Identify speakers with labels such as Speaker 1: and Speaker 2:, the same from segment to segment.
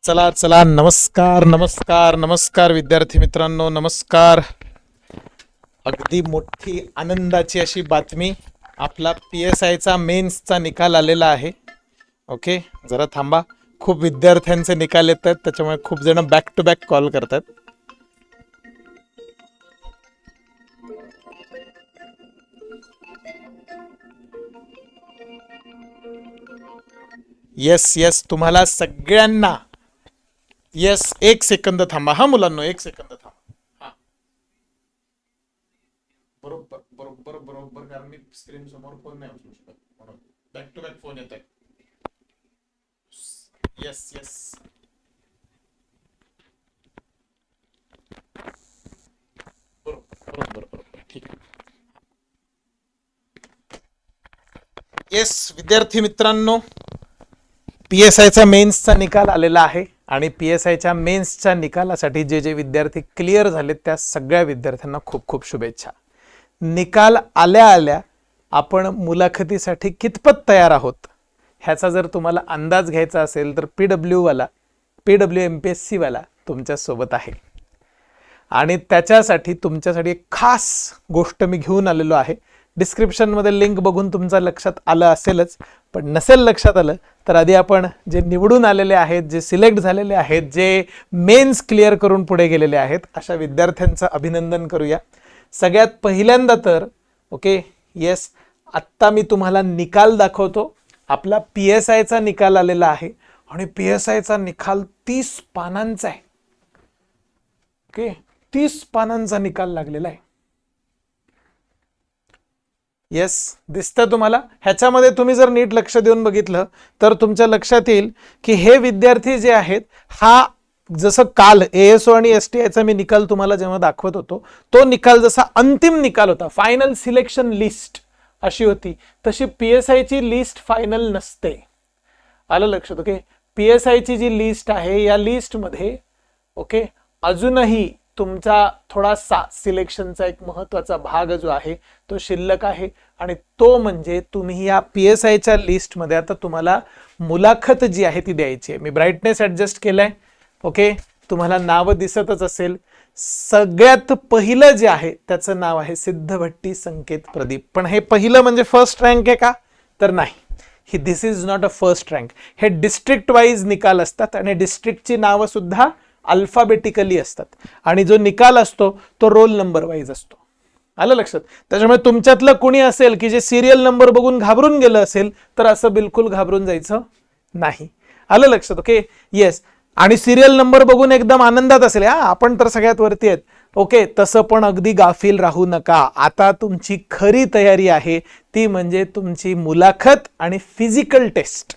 Speaker 1: चला चला नमस्कार नमस्कार नमस्कार विद्यार्थी मित्रांनो नमस्कार. अगदी मोठी आनंदाची अशी बातमी आपला पी एस आयचा मेन्सचा निकाल आलेला आहे. ओके जरा थांबा. खूप विद्यार्थ्यांचे निकाल येत आहेत त्याच्यामुळे खूप जण बॅक टू बॅक कॉल करतात. येस येस तुम्हाला सगळ्यांना येस एक सेकंद थांबा. हा मुलांनो एक सेकंद थांबा. हा. बरोबर बरोबर बरोबर कारण मी स्क्रीन समोर फोन नाही उचलू शकत. म्हणून बॅक टू बॅक फोन येत आहे येस येस बरोबर बरोबर बरोबर. ठीक आहे. येस विद्यार्थी मित्रांनो पी एस आयचा मेन्सचा निकाल आलेला आहे. आणि पी एस आयच्या मेन्सच्या निकालासाठी जे जे विद्यार्थी क्लिअर झालेत त्या सगळ्या विद्यार्थ्यांना खूप खूप शुभेच्छा. निकाल आल्या आल्या आपण मुलाखतीसाठी कितपत तयार आहोत? ह्याचा जर तुम्हाला अंदाज घ्यायचा असेल तर P डब्ल्यूवाला P W M P S सीवाला तुमच्यासोबत आहे. आणि त्याच्यासाठी तुमच्यासाठी एक खास गोष्ट मी घेऊन आलेलो आहे. डिस्क्रिप्शनमध्ये लिंक बघून तुमच्या लक्षात आलं असेलच. पण नसेल लक्षात आलं तर आधी आपण जे निवडून आलेले आहेत जे सिलेक्ट झालेले आहेत जे मेन्स क्लिअर करून पुढे गेलेले आहेत अशा विद्यार्थ्यांचं अभिनंदन करूया. सगळ्यात पहिल्यांदा तर ओके येस आत्ता मी तुम्हाला निकाल दाखवतो. आपला पी एस आयचा निकाल आलेला आहे आणि पी एस आयचा निकाल तीस पानांचा आहे. ओके तीस पानांचा निकाल लागलेला आहे. येस दिसतं तुम्हाला. ह्याच्यामध्ये तुम्ही जर नीट लक्ष देऊन बघितलं तर तुमच्या लक्षात येईल की हे विद्यार्थी जे आहेत हा जसं काल ए एस ओ आणि एस टी आयचा मी निकाल तुम्हाला जेव्हा दाखवत होतो तो निकाल जसा अंतिम निकाल होता फायनल सिलेक्शन लिस्ट अशी होती तशी पी एस आयची लिस्ट फायनल नसते. आलं लक्षात ओके पी एस आयची जी लिस्ट आहे या लिस्टमध्ये ओके अजूनही तुमचा थोडासा सिलेक्शनचा एक महत्त्वाचा भाग जो आहे तो शिल्लक आहे. आणि तो म्हणजे तुम्ही या पी एस आयच्या लिस्टमध्ये आता तुम्हाला मुलाखत जी आहे ती द्यायची आहे. मी ब्राईटनेस ॲडजस्ट आहे ओके? तुम्हाला नावं दिसतच असेल. सगळ्यात पहिलं जे आहे त्याचं नाव आहे सिद्धभट्टी संकेत प्रदीप. पण हे पहिलं म्हणजे फर्स्ट रँक आहे का? तर नाही. ही this is not a first rank हे डिस्ट्रिक्ट वाईज निकाल असतात आणि डिस्ट्रिक्टची नावं सुद्धा अल्फाबेटिकली असतात. आणि जो निकाल असतो तो रोल नंबर वाईज असतो. आलं लक्षात? त्याच्यामुळे तुमच्यातलं कुणी असेल की जे सिरियल नंबर बघून घाबरून गेलं असेल तर असं बिलकुल घाबरून जायचं नाही. आलं लक्षात? ओके येस आणि सिरियल नंबर बघून एकदम आनंदात असेल हा आपण तर सगळ्यात वरती आहेत. ओके तसं पण अगदी गाफील राहू नका. आता तुमची खरी तयारी आहे ती म्हणजे तुमची मुलाखत आणि फिजिकल टेस्ट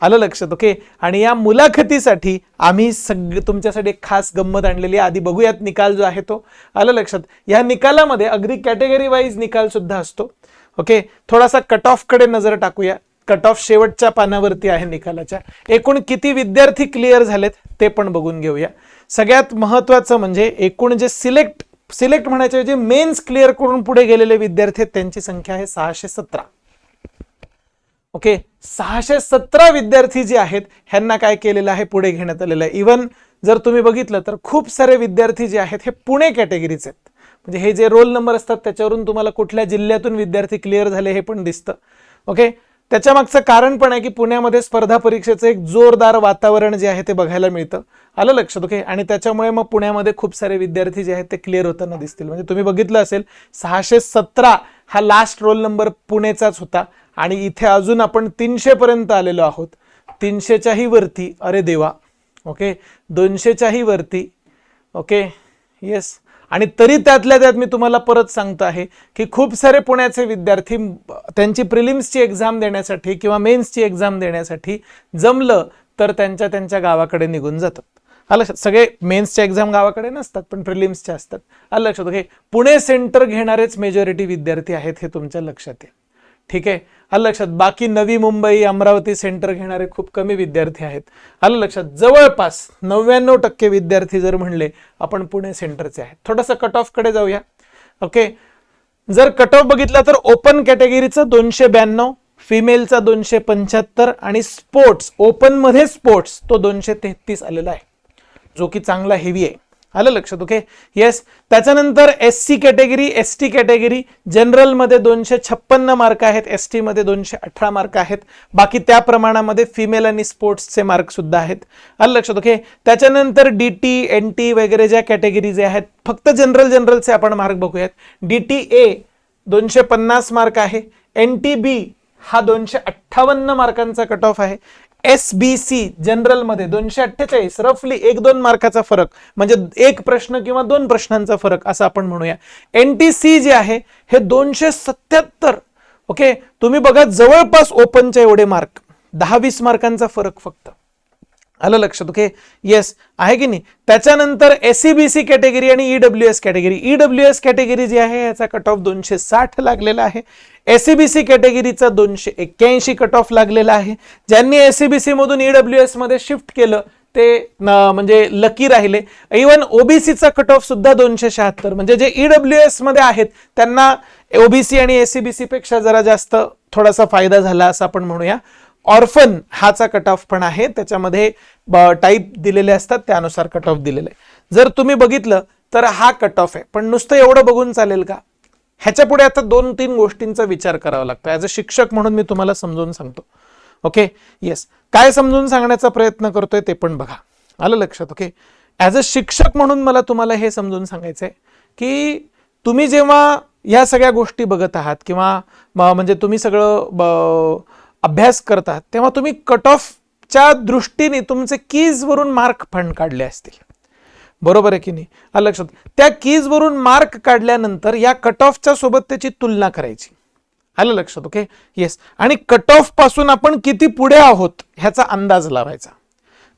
Speaker 1: आलं लक्षात ओके? आणि या मुलाखतीसाठी आम्ही सग तुमच्यासाठी एक खास गंमत आणलेली आहे. आधी बघूयात निकाल जो आहे तो. आलं लक्षात? या निकालामध्ये अगदी कॅटेगरी वाईज निकाल सुद्धा असतो. ओके? थोडासा कट ऑफकडे नजर टाकूया. कट ऑफ शेवटच्या पानावरती आहे निकालाच्या. एकूण किती विद्यार्थी क्लिअर झालेत ते पण बघून घेऊया. सगळ्यात महत्त्वाचं म्हणजे एकूण जे सिलेक्ट सिलेक्ट म्हणायचे जे मेन्स क्लिअर करून पुढे गेलेले विद्यार्थी आहेत त्यांची संख्या आहे सहाशे सतरा. ओके? सहाशे सतरा विद्यार्थी जे आहेत ह्यांना काय केलेलं आहे पुढे घेण्यात आलेलं आहे. इवन जर तुम्ही बघितलं तर खूप सारे विद्यार्थी जे आहेत हे पुणे कॅटेगरीचे आहेत. म्हणजे हे जे रोल नंबर असतात त्याच्यावरून तुम्हाला कुठल्या जिल्ह्यातून विद्यार्थी क्लिअर झाले हे पण दिसतं. ओके त्याच्या मागचं कारण पण आहे की पुण्यामध्ये स्पर्धा परीक्षेचं एक जोरदार वातावरण जे आहे ते बघायला मिळतं. आलं लक्षात ओके? आणि त्याच्यामुळे मग पुण्यामध्ये खूप सारे विद्यार्थी जे आहेत ते क्लिअर होताना दिसतील. म्हणजे तुम्ही बघितलं असेल सहाशे सतरा हा लास्ट रोल नंबर पुणेचाच होता. आणि इथे अजून आपण तीनशेपर्यंत आलेलो आहोत. तीनशेच्याही वरती अरे देवा ओके? दोनशेच्याही वरती ओके? येस आणि तरी त्यातल्या त्यात मी तुम्हाला परत सांगतो आहे की खूप सारे पुण्याचे विद्यार्थी त्यांची प्रिलिम्सची एक्झाम देण्यासाठी किंवा मेन्सची एक्झाम देण्यासाठी जमलं तर त्यांच्या त्यांच्या गावाकडे निघून जातात. आलं लक्षात सगळे मेन्सच्या एक्झाम गावाकडे नसतात पण प्रिलिम्सच्या असतात. आलं लक्षात घे पुणे सेंटर घेणारेच मेजॉरिटी विद्यार्थी आहेत हे तुमच्या लक्षात येईल. ठीक आहे? आलं लक्षात? बाकी नवी मुंबई अमरावती सेंटर घेणारे खूप कमी विद्यार्थी आहेत. आलं लक्षात? जवळपास नव्याण्णव टक्के विद्यार्थी जर म्हणले आपण पुणे सेंटरचे आहेत. थोडंसं कट ऑफकडे जाऊया. ओके जर कट ऑफ बघितला तर ओपन कॅटेगरीचं दोनशे ब्याण्णव फिमेलचा दोनशे पंच्याहत्तर आणि स्पोर्ट्स ओपनमध्ये स्पोर्ट्स तो दोनशे तेहतीस आलेला आहे. जो की चांगला हेवी आहे. आलं लक्षात ओके येस त्याच्यानंतर S C category S T category जनरलमध्ये दोनशे छप्पन्न मार्क आहेत एस टीमध्ये दोनशे अठरा मार्क आहेत. बाकी त्या प्रमाणामध्ये फिमेल आणि स्पोर्ट्सचे मार्क सुद्धा आहेत. आलं लक्षात ओके त्याच्यानंतर डी टी एन टी वगैरे ज्या कॅटेगरीज आहेत फक्त जनरल जनरलचे आपण मार्क बघूयात. डी टी ए दोनशे पन्नास मार्क आहे. एन टी बी हा दोनशे अठ्ठावन्न मार्कांचा कट ऑफ आहे. एस बी सी जनरलमध्ये दोनशे अठ्ठेचाळीस रफली एक दोन मार्काचा फरक. म्हणजे एक प्रश्न किंवा दोन प्रश्नांचा फरक असं आपण म्हणूया. एन टी सी जे आहे हे दोनशे सत्याहत्तर ओके तुम्ही बघा जवळपास ओपनचे एवढे मार्क दहा वीस मार्कांचा फरक फक्त. आलं लक्षात ओके येस आहे की नाही? त्याच्यानंतर S C B C category आणि E W S category E W S category जी आहे याचा कट ऑफ दोनशे साठ लागलेला आहे. एस सी बी सी कॅटेगरीचा दोनशे एक्क्याऐंशी कट ऑफ लागलेला आहे. ज्यांनी एस सी बी सी मधून ईडब्ल्यू एसमध्ये शिफ्ट केलं ते म्हणजे लकी राहिले. इवन ओबीसीचा कट ऑफ सुद्धा दोनशे शहात्तर. म्हणजे जे ईडब्ल्यू एसमध्ये आहेत त्यांना ओबीसी आणि एस सी बी पेक्षा जरा जास्त थोडासा फायदा झाला असं आपण म्हणूया. ऑर्फन हाचा कट ऑफ पण आहे. त्याच्यामध्ये टाईप दिलेले असतात त्यानुसार कट ऑफ दिलेले. जर तुम्ही बघितलं तर हा कट ऑफ आहे. पण नुसतं एवढं बघून चालेल का? ह्याच्या पुढे आता दोन तीन गोष्टींचा विचार करावा लागतो. ॲज अ शिक्षक म्हणून मी तुम्हाला समजून सांगतो. ओके येस काय समजून सांगण्याचा प्रयत्न करतोय ते पण बघा. आलं लक्षात? ओके ॲज अ शिक्षक म्हणून मला तुम्हाला हे समजून सांगायचं आहे की तुम्ही जेव्हा या सगळ्या गोष्टी बघत आहात किंवा म्हणजे तुम्ही सगळं ब- अभ्यास करता तेव्हा तुम्ही कट ऑफच्या दृष्टीने तुमचे कीजवरून मार्क फंड काढले असतील. बरोबर आहे की नाही? आलं लक्षात त्या कीजवरून मार्क काढल्यानंतर या कट ऑफच्या सोबत त्याची तुलना करायची. आलं लक्षात ओके येस आणि कट ऑफपासून आपण किती पुढे आहोत ह्याचा अंदाज लावायचा.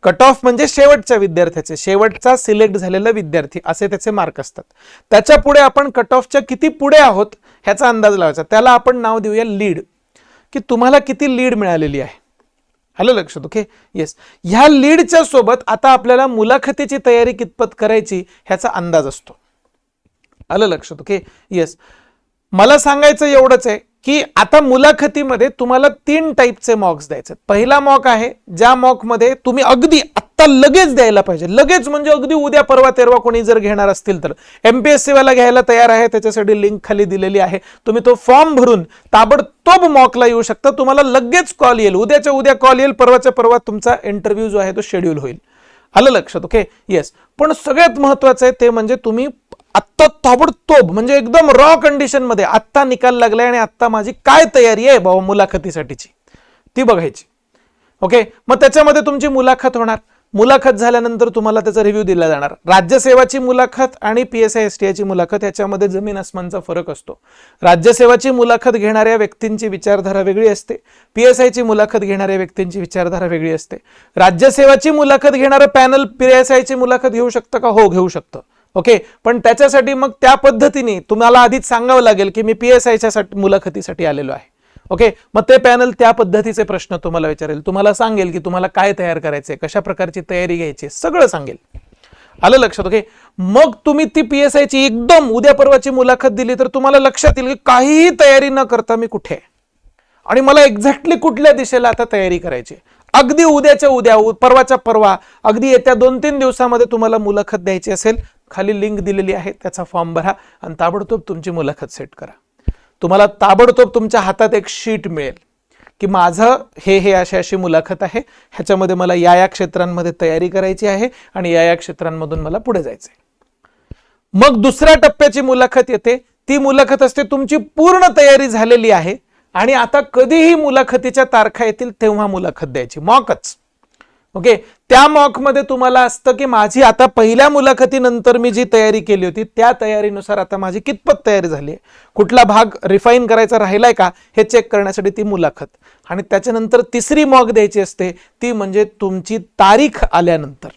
Speaker 1: कट ऑफ म्हणजे शेवटच्या विद्यार्थ्याचे शेवटचा सिलेक्ट झालेला विद्यार्थी असे त्याचे मार्क असतात. त्याच्या पुढे आपण कट ऑफच्या किती पुढे आहोत ह्याचा अंदाज लावायचा. त्याला आपण नाव देऊया लीड की तुम्हाला किती लीड मिळालेली आहे? आलं लक्षात? ओके येस ह्या लीडच्या सोबत आता आपल्याला मुलाखतीची तयारी कितपत करायची ह्याचा अंदाज असतो. आलं लक्षात? ओके येस मला सांगायचं एवढंच आहे की आता मुलाखतीमध्ये तुम्हाला तीन टाईपचे मॉक्स द्यायचे पहिला मॉक आहे ज्या मॉकमध्ये तुम्ही अगदी आत्ता लगेच द्यायला पाहिजे. लगेच म्हणजे अगदी उद्या परवा तेरवा कोणी जर घेणार असतील तर. एमपीएससी वाला घ्यायला तयार आहे त्याच्यासाठी लिंक खाली दिलेली आहे. तुम्ही तो फॉर्म भरून ताबडतोब मॉकला येऊ शकता. तुम्हाला लगेच कॉल येईल. उद्याच्या उद्या कॉल येईल परवाच्या परवा तुमचा इंटरव्ह्यू जो आहे तो शेड्यूल होईल. आलं लक्षात ओके येस पण सगळ्यात महत्वाचं आहे ते म्हणजे तुम्ही आत्ता ताबडतोब म्हणजे एकदम रॉ कंडिशनमध्ये आत्ता निकाल लागलाय आणि आत्ता माझी काय तयारी आहे बाबा मुलाखतीसाठीची? ती बघायची. ओके मग त्याच्यामध्ये तुमची मुलाखत होणार. मुलाखत झाल्यानंतर तुम्हाला त्याचा रिव्ह्यू दिला जाणार. राज्यसेवाची मुलाखत आणि P S I S T आयची मुलाखत याच्यामध्ये जमीन आसमानचा फरक असतो. राज्यसेवाची मुलाखत घेणाऱ्या व्यक्तींची विचारधारा वेगळी असते. पी एस आयची मुलाखत घेणाऱ्या व्यक्तींची विचारधारा वेगळी असते. राज्यसेवाची मुलाखत घेणारं पॅनल पी एस आयची मुलाखत घेऊ शकतं का? हो घेऊ शकतं. ओके पण त्याच्यासाठी मग त्या पद्धतीने तुम्हाला आधीच सांगावं लागेल की मी पी एस आयच्या मुलाखतीसाठी आलेलो आहे. ओके मग ते पॅनल त्या पद्धतीचे प्रश्न तुम्हाला विचारेल. तुम्हाला सांगेल की तुम्हाला काय तयार करायचे कशा प्रकारची तयारी घ्यायची सगळं सांगेल. आलं लक्षात? ओके मग तुम्ही ती पी एस आयची एकदम उद्या परवाची मुलाखत दिली तर तुम्हाला लक्षात येईल की काहीही तयारी न करता मी कुठे आहे. आणि मला एक्झॅक्टली कुठल्या दिशेला आता तयारी करायची आहे. अगदी उद्याच्या उद्या परवाच्या परवा अगदी येत्या दोन तीन दिवसामध्ये तुम्हाला मुलाखत द्यायची असेल खाली लिंक दिलेली आहे त्याचा फॉर्म भरा आणि ताबडतोब तुमची मुलाखत सेट करा. तुम्हाला ताबडतोब तुमच्या हातात एक शीट मिळेल की माझं हे हे अशी अशी मुलाखत आहे ह्याच्यामध्ये मला या या क्षेत्रांमध्ये तयारी करायची आहे आणि या या क्षेत्रांमधून मला पुढे जायचं आहे मग दुसऱ्या टप्प्याची मुलाखत येते. ती मुलाखत असते तुमची पूर्ण तयारी झालेली आहे आणि आता कधीही मुलाखतीच्या तारखा येतील तेव्हा मुलाखत द्यायची. मॉकच. ओके? त्या मॉकमध्ये तुम्हाला असतं की माझी आता पहिल्या मुलाखतीनंतर मी जी तयारी केली होती त्या तयारीनुसार आता माझी कितपत तयारी झाली आहे? कुठला भाग रिफाईन करायचा राहिलाय का? हे चेक करण्यासाठी ती मुलाखत. आणि त्याच्यानंतर तिसरी मॉक द्यायची असते ती म्हणजे तुमची तारीख आल्यानंतर.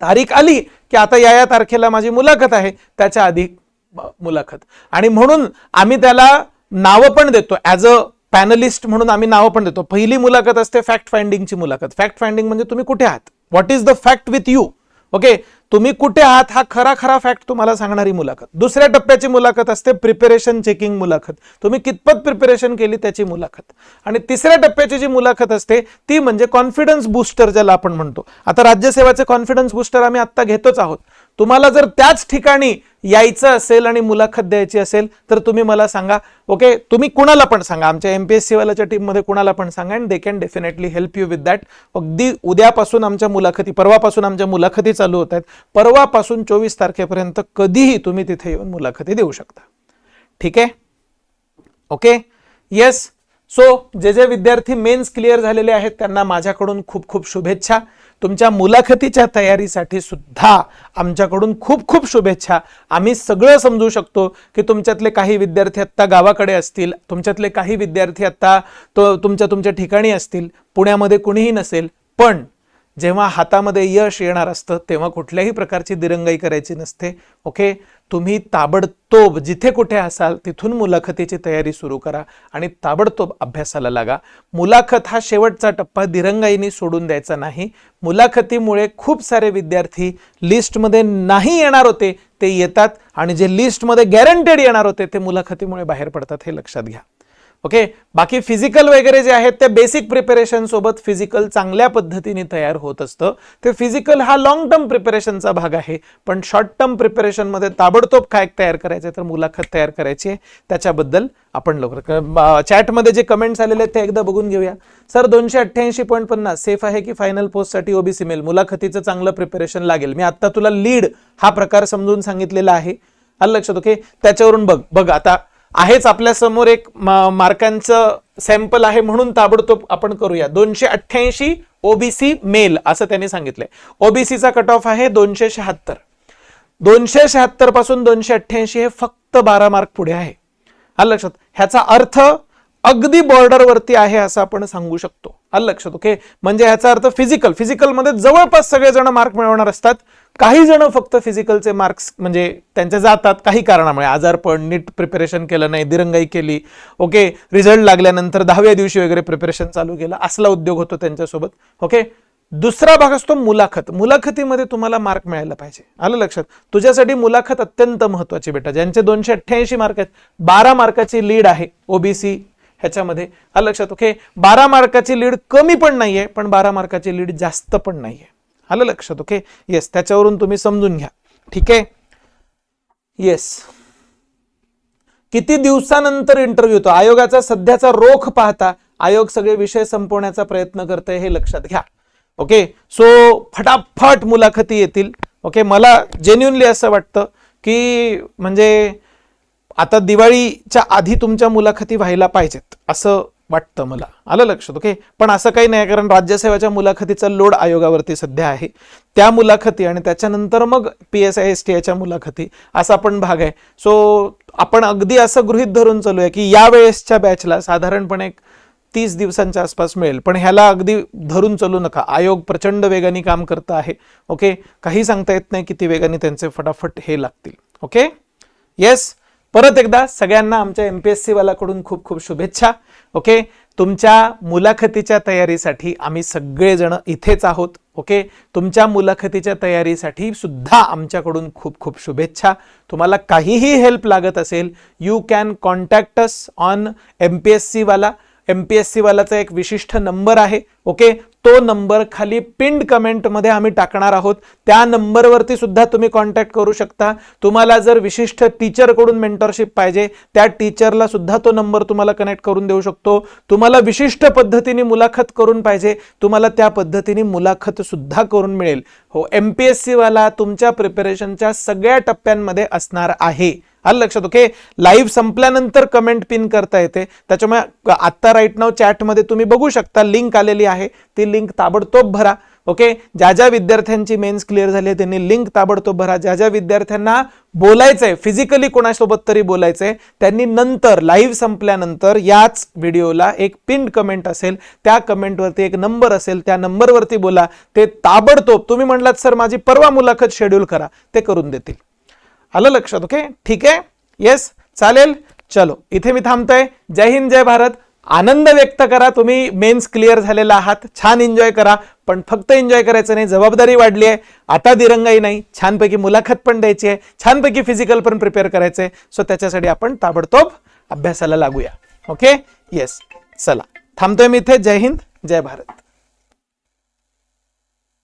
Speaker 1: तारीख आली की आता या या तारखेला माझी मुलाखत आहे त्याच्या आधी मुलाखत. आणि म्हणून आम्ही त्याला नावं पण देतो ॲज अ पॅनलिस्ट म्हणून आम्ही नावं पण देतो. पहिली मुलाखत असते फॅक्ट फाइंडिंगची मुलाखत. फॅक्ट फाइंडिंग म्हणजे तुम्ही कुठे आहात? What is the fact with you okay तुम्ही कुठे आहात? हा खरा खरा फॅक्ट तुम्हाला सांगणारी मुलाखत. दुसऱ्या टप्प्याची मुलाखत असते प्रिपेरेशन चेकिंग मुलाखत. तुम्ही कितपत प्रिपेरेशन केली त्याची मुलाखत. आणि तिसऱ्या टप्प्याची जी मुलाखत असते ती म्हणजे कॉन्फिडन्स बुस्टर ज्याला आपण म्हणतो. आता राज्यसेवाचे कॉन्फिडन्स बुस्टर आम्ही आत्ता घेतोच आहोत. तुम्हाला जर त्याच ठिकाणी यायचं असेल आणि मुलाखत द्यायची असेल तर तुम्ही मला सांगा. ओके तुम्ही कुणाला पण सांगा. आमच्या एम पी एस सी वाल्याच्या टीममध्ये कुणाला पण सांगा and they can definitely help you with that अगदी उद्यापासून आमच्या मुलाखती परवापासून आमच्या मुलाखती चालू होत आहेत. परवापासून चोवीस तारखेपर्यंत कधीही तुम्ही तिथे येऊन मुलाखती देऊ शकता. ठीक आहे? ओके येस सो जे जे विद्यार्थी मेन्स क्लिअर झालेले आहेत त्यांना माझ्याकडून खूप खूप शुभेच्छा. तुमच्या मुलाखतीच्या तयारीसाठी सुद्धा आमच्याकडून खूप खूप शुभेच्छा. आम्ही सगळं समजू शकतो की तुमच्यातले काही विद्यार्थी आत्ता गावाकडे असतील तुमच्यातले काही विद्यार्थी आत्ता तो तुमच्या तुमच्या ठिकाणी असतील पुण्यामध्ये कुणीही नसेल पण जेव्हा हातामध्ये यश येणार असतं तेव्हा कुठल्याही प्रकारची दिरंगाई करायची नसते. ओके तुम्ही ताबडतोब जिथे कुठे असाल तिथून मुलाखतीची तयारी सुरू करा आणि ताबडतोब अभ्यासाला लागा. मुलाखत हा शेवटचा टप्पा दिरंगाईने सोडून द्यायचा नाही. मुलाखतीमुळे खूप सारे विद्यार्थी लिस्टमध्ये नाही येणार होते ते येतात आणि जे लिस्टमध्ये गॅरंटेड येणार होते ते मुलाखतीमुळे बाहेर पडतात हे लक्षात घ्या. ओके? बाकी फिजिकल वगैरे जे आहेत ते बेसिक प्रिपरेशन सोबत फिजिकल चांगल्या पद्धतीने तयार होत असतं. ते फिजिकल हा लॉंग टर्म प्रिपरेशनचा भाग आहे पण शॉर्ट टर्म प्रिपरेशनमध्ये ताबडतोब काय तयार करायचं तर मुलाखत तयार करायची आहे. त्याच्याबद्दल आपण लवकर चॅटमध्ये जे कमेंट्स आलेले आहेत ते एकदा बघून घेऊया. सर दोनशे अठ्ठ्याऐंशी पॉईंट पन्नास सेफ आहे की फायनल पोस्टसाठी ओबीसी मिळेल मुलाखतीचं चांगलं प्रिपरेशन लागेल. मी आत्ता तुला लीड हा प्रकार समजून सांगितलेला आहे. आलं लक्षात ओके? त्याच्यावरून बघ. बघ आता आहेच आपल्यासमोर एक मार्कांचं सॅम्पल आहे म्हणून ताबडतोब आपण करूया. दोनशे अठ्ठ्याऐंशी ओबीसी मेल असं त्यांनी सांगितलंय. ओबीसीचा कट ऑफ आहे दोनशे शहात्तर. दोनशे शहात्तरपासून दोनशे अठ्ठ्याऐंशी हे फक्त बारा मार्क पुढे आहे. हा लक्षात. ह्याचा अर्थ अगदी बॉर्डरवरती आहे असं आपण सांगू शकतो. आलं लक्षात ओके म्हणजे ह्याचा अर्थ फिजिकल फिजिकलमध्ये जवळपास सगळेजण मार्क मिळवणार असतात. काही जण फक्त फिजिकलचे मार्क्स म्हणजे त्यांचे जातात काही कारणामुळे. आजारपण नीट प्रिपरेशन केलं नाही दिरंगाई केली. ओके रिझल्ट लागल्यानंतर दहाव्या दिवशी वगैरे प्रिपरेशन चालू केलं. असला उद्योग होतो त्यांच्यासोबत. ओके दुसरा भाग असतो मुलाखत. मुलाखतीमध्ये तुम्हाला मार्क मिळायला पाहिजे. आलं लक्षात? तुझ्यासाठी मुलाखत अत्यंत महत्वाची बेटा. ज्यांचे दोनशे अठ्ठ्याऐंशी मार्क आहेत बारा मार्काची लीड आहे ओबीसी ह्याच्यामध्ये आलं लक्षात ओके बारा मार्काची लीड कमी पण नाहीये पण बारा मार्काची लीड जास्त पण नाहीये. आलं लक्षात ओके? येस त्याच्यावरून तुम्ही समजून घ्या. ठीक आहे? येस किती दिवसानंतर इंटरव्ह्यू होतो आयोगाचा सध्याचा रोख पाहता आयोग सगळे विषय संपवण्याचा प्रयत्न करतोय हे लक्षात घ्या. ओके? सो फटाफट मुलाखती येतील. ओके? मला जेन्युनली असं वाटतं की म्हणजे आता दिवाळीच्या आधी तुमच्या मुलाखती व्हायला पाहिजेत असं वाटतं मला. आलं लक्षात ओके? पण असं काही नाही कारण राज्यसेवेच्या मुलाखतीचा लोड आयोगावरती सध्या आहे. त्या मुलाखती आणि त्याच्यानंतर मग P S I S T आयच्या मुलाखती असा पण भाग आहे. सो आपण अगदी असं गृहित धरून चालू आहे की या वेळेसच्या बॅचला साधारणपणे एक तीस दिवसांच्या आसपास मिळेल. पण ह्याला अगदी धरून चालू नका. आयोग प्रचंड वेगाने काम करत आहे ओके? काही सांगता येत नाही किती वेगाने त्यांचे फटाफट हे लागतील ओके? येस परत एकदा सगळ्यांना आमच्या एम पी एस सीवाल्याकडून खूप खूप शुभेच्छा. ओके तुमच्या मुलाखतीच्या तयारीसाठी आम्ही सगळेजण इथेच आहोत. ओके तुमच्या मुलाखतीच्या तयारीसाठी सुद्धा आमच्याकडून खूप खूप शुभेच्छा. तुम्हाला काहीही हेल्प लागत असेल you can contact us on M P S सीवाला M P S सीवालाचा एक विशिष्ट नंबर आहे. ओके तो नंबर खाली पिंड कमेंटमध्ये आम्ही टाकणार आहोत. त्या नंबरवरती सुद्धा तुम्ही कॉन्टॅक्ट करू शकता. तुम्हाला जर विशिष्ट टीचरकडून मेंटरशिप पाहिजे त्या टीचरला सुद्धा तो नंबर तुम्हाला कनेक्ट करून देऊ शकतो. तुम्हाला विशिष्ट पद्धतीने मुलाखत करून पाहिजे तुम्हाला त्या पद्धतीने मुलाखत सुद्धा करून मिळेल. हो एम पी एस सीवाला तुमच्या प्रिपरेशनच्या सगळ्या टप्प्यांमध्ये असणार आहे. आलं लक्षात ओके? लाईव्ह संपल्यानंतर कमेंट पिन करता येते. त्याच्यामुळे आत्ता राईट नाव चॅटमध्ये तुम्ही बघू शकता लिंक आलेली आहे. ती लिंक ताबडतोब भरा. ओके? ज्या ज्या विद्यार्थ्यांची मेन्स क्लिअर झाली आहे त्यांनी लिंक ताबडतोब भरा. ज्या ज्या विद्यार्थ्यांना बोलायचंय फिजिकली कोणासोबत तरी बोलायचंय त्यांनी नंतर लाईव्ह संपल्यानंतर याच व्हिडिओला एक पिन कमेंट असेल. त्या कमेंटवरती एक नंबर असेल त्या नंबरवरती बोला. ते ताबडतोब तुम्ही म्हणलात सर माझी परवा मुलाखत शेड्यूल करा. ते करून देतील. आलं लक्षात ओके ठीक आहे? येस चालेल? चलो. इथे मी थांबतोय. जय हिंद जय भारत. आनंद व्यक्त करा तुम्ही. मेन्स क्लिअर झालेला आहात. छान एन्जॉय करा. पण फक्त एन्जॉय करायचं नाही. जबाबदारी वाढली आहे. आता दिरंगाई नाही. छानपैकी मुलाखत पण द्यायची आहे. छानपैकी फिजिकल पण प्रिपेअर करायचं आहे सो त्याच्यासाठी आपण ताबडतोब अभ्यासाला लागूया. ओके येस चला. थांबतोय मी इथे. जय हिंद जय भारत.